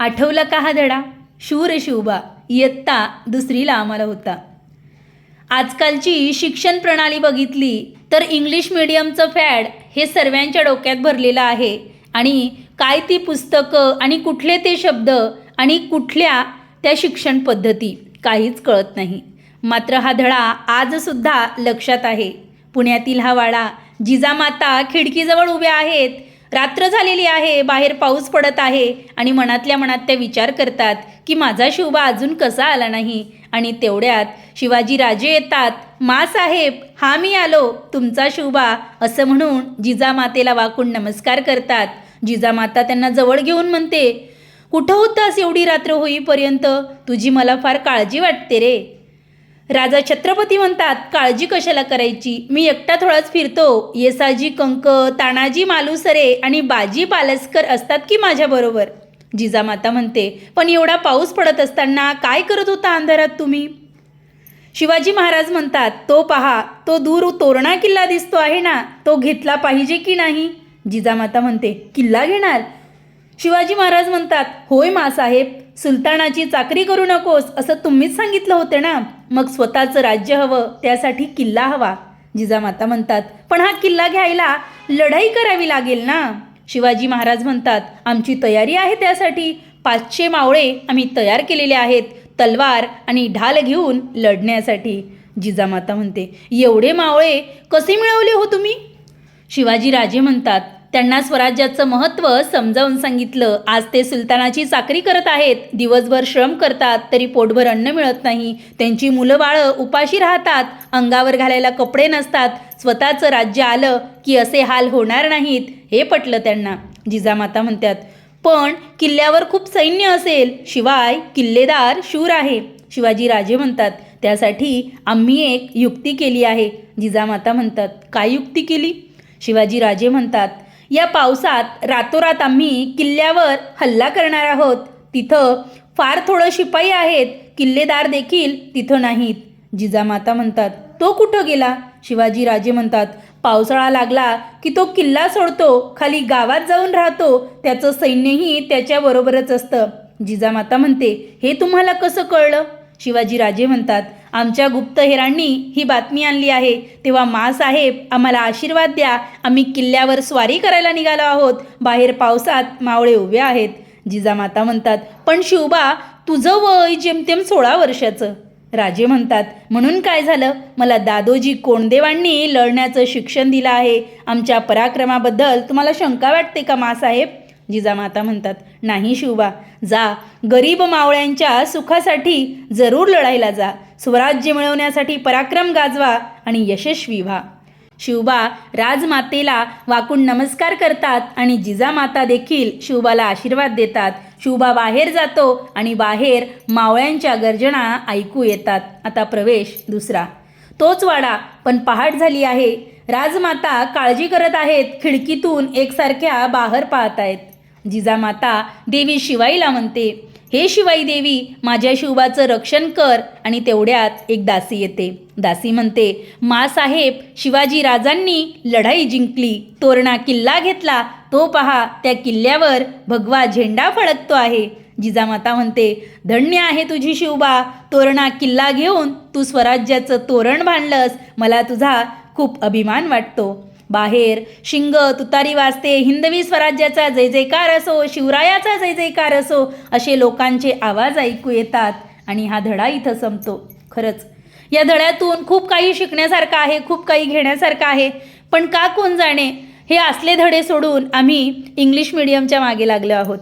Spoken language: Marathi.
आठवला का हा धडा? शूर शिवबा इयत्ता दुसरीला आम्हाला होता. आजकालची शिक्षण प्रणाली बघितली तर इंग्लिश मिडियमचं फॅड हे सर्वांच्या डोक्यात भरलेलं आहे आणि काय ती पुस्तकं आणि कुठले ते शब्द आणि कुठल्या त्या शिक्षण पद्धती काहीच कळत नाही. मात्र हा धडा आजसुद्धा लक्षात आहे. पुण्यातील हा वाडा जिजामाता खिडकीजवळ उभ्या आहेत. रात्र झालेली आहे बाहेर पाऊस पडत आहे आणि मनातल्या मनात त्या विचार करतात की माझा शिवबा अजून कसा आला नाही. आणि तेवढ्यात शिवाजी राजे येतात मा साहेब हा मी आलो तुमचा शिवबा असं म्हणून जिजामातेला वाकून नमस्कार करतात. जिजामाता त्यांना जवळ घेऊन म्हणते कुठं होतास एवढी रात्र होईपर्यंत? तुझी मला फार काळजी वाटते रे. राजा छत्रपती म्हणतात काळजी कशाला करायची? मी एकटा थोडाच फिरतो. येसाजी कंक तानाजी मालुसरे आणि बाजी पालसकर असतात की माझ्याबरोबर जिजामाता म्हणते पण एवढा पाऊस पडत असताना काय करत होता अंधारात तुम्ही? शिवाजी महाराज म्हणतात तो पहा तो दूर तोरणा किल्ला दिसतो आहे ना? तो घेतला पाहिजे की नाही? जिजामाता म्हणते किल्ला घेणार? शिवाजी महाराज म्हणतात होय मासाहेब सुलतानाची चाकरी करू नकोस असं तुम्हीच सांगितलं होतं ना? मग स्वतःचं राज्य हवं त्यासाठी किल्ला हवा जिजामाता म्हणतात. पण हा किल्ला घ्यायला लढाई करावी लागेल ना? शिवाजी महाराज म्हणतात आमची तयारी आहे त्यासाठी. पाचशे मावळे आम्ही तयार केलेले आहेत तलवार आणि ढाल घेऊन लढण्यासाठी. जिजामाता म्हणते एवढे मावळे कसे मिळवले हो तुम्ही? शिवाजी राजे म्हणतात त्यांना स्वराज्याचं महत्त्व समजावून सांगितलं. आज ते सुलतानाची चाकरी करत आहेत. दिवसभर श्रम करतात तरी पोटभर अन्न मिळत नाही. त्यांची मुलं बाळं उपाशी राहतात अंगावर घालायला कपडे नसतात. स्वतःचं राज्य आलं की असे हाल होणार नाहीत हे पटलं त्यांना. जिजामाता म्हणतात पण किल्ल्यावर खूप सैन्य असेल शिवाय किल्लेदार शूर आहे. शिवाजी राजे म्हणतात त्यासाठी आम्ही एक युक्ती केली आहे. जिजामाता म्हणतात काय युक्ती केली? शिवाजी राजे म्हणतात या पावसात रातोरात आम्ही किल्ल्यावर हल्ला करणार आहोत. तिथं फार थोडं शिपाई आहेत. किल्लेदार देखील तिथं नाहीत. जिजामाता म्हणतात तो कुठं गेला? शिवाजी राजे म्हणतात पावसाळा लागला की तो किल्ला सोडतो. खाली गावात जाऊन राहतो. त्याचं सैन्यही त्याच्याबरोबरच असतं. जिजामाता म्हणते हे तुम्हाला कसं कळलं? शिवाजी राजे म्हणतात आमच्या गुप्तहेरांनी ही बातमी आणली आहे. तेव्हा मासाहेब आम्हाला आशीर्वाद द्या. आम्ही किल्ल्यावर स्वारी करायला निघालो आहोत. बाहेर पावसात मावळे उभे आहेत. जिजामाता म्हणतात पण शिवबा तुझं वय जेमतेम सोळा वर्षाचं. राजे म्हणतात म्हणून काय झालं? मला दादोजी कोंडदेवांनी लढण्याचं शिक्षण दिलं आहे. आमच्या पराक्रमाबद्दल तुम्हाला शंका वाटते का मासाहेब जिजामाता म्हणतात नाही शिवबा जा गरीब मावळ्यांच्या सुखासाठी जरूर लढायला जा. स्वराज्य मिळवण्यासाठी पराक्रम गाजवा आणि यशस्वी व्हा. शिवबा राजमातेला वाकून नमस्कार करतात आणि जिजामाता देखील शिवबाला आशीर्वाद देतात. शिवबा बाहेर जातो आणि बाहेर मावळ्यांच्या गर्जना ऐकू येतात. आता प्रवेश दुसरा. तोच वाडा पण पहाट झाली आहे. राजमाता काळजी करत आहेत खिडकीतून एकसारख्या बाहेर पाहत आहेत. जिजामाता देवी शिवाईला म्हणते हे शिवाई देवी माझ्या शिवबाचं रक्षण कर आणि तेवढ्यात एक दासी येते. दासी म्हणते मा साहेब शिवाजी राजांनी लढाई जिंकली तोरणा किल्ला घेतला तो पहा त्या किल्ल्यावर भगवा झेंडा फडकतो आहे. जिजामाता म्हणते धन्य आहे तुझी शिवबा तोरणा किल्ला घेऊन तू स्वराज्याचं तोरण बांधलंस मला तुझा खूप अभिमान वाटतो. बाहेर. शिंग तुतारी वाजते. हिंदवी स्वराज्याचा जय जयकार असो शिवरायाचा जय जयकार असो असे लोकांचे आवाज ऐकू येतात आणि हा धडा इथं संपतो. खरंच या धड्यातून खूप काही शिकण्यासारखं आहे खूप काही घेण्यासारखं आहे. पण का कोण जाणे? हे असले धडे सोडून आम्ही इंग्लिश मिडियमच्या मागे लागलो आहोत.